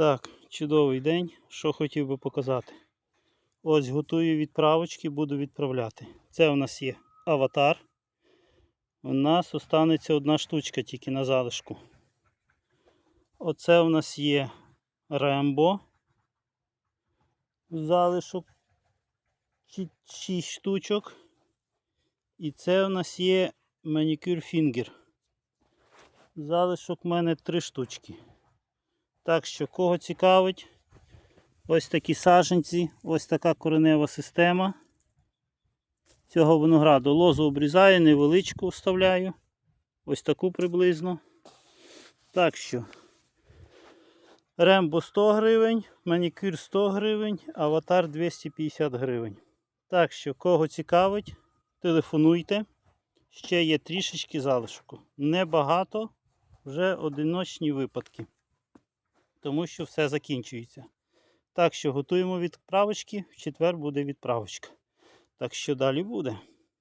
Так, чудовий день. Що хотів би показати. Ось готую відправочки, буду відправляти. Це у нас є аватар. У нас останеться одна штучка тільки на залишку. Оце у нас є Рембо. Залишок 6 штучок. І це у нас є манікюр фінгер. Залишок в мене 3 штучки. Так що, кого цікавить, ось такі саженці, ось така коренева система цього винограду. Лозу обрізаю, невеличку вставляю. Ось таку приблизно. Так що, рембо 100 гривень, манікюр 100 гривень, аватар 250 гривень. Так що, кого цікавить, телефонуйте. Ще є трішечки залишку. Небагато, вже одиночні випадки тому що все закінчується. Так що готуємо відправочки, в четвер буде відправочка. Так що далі буде.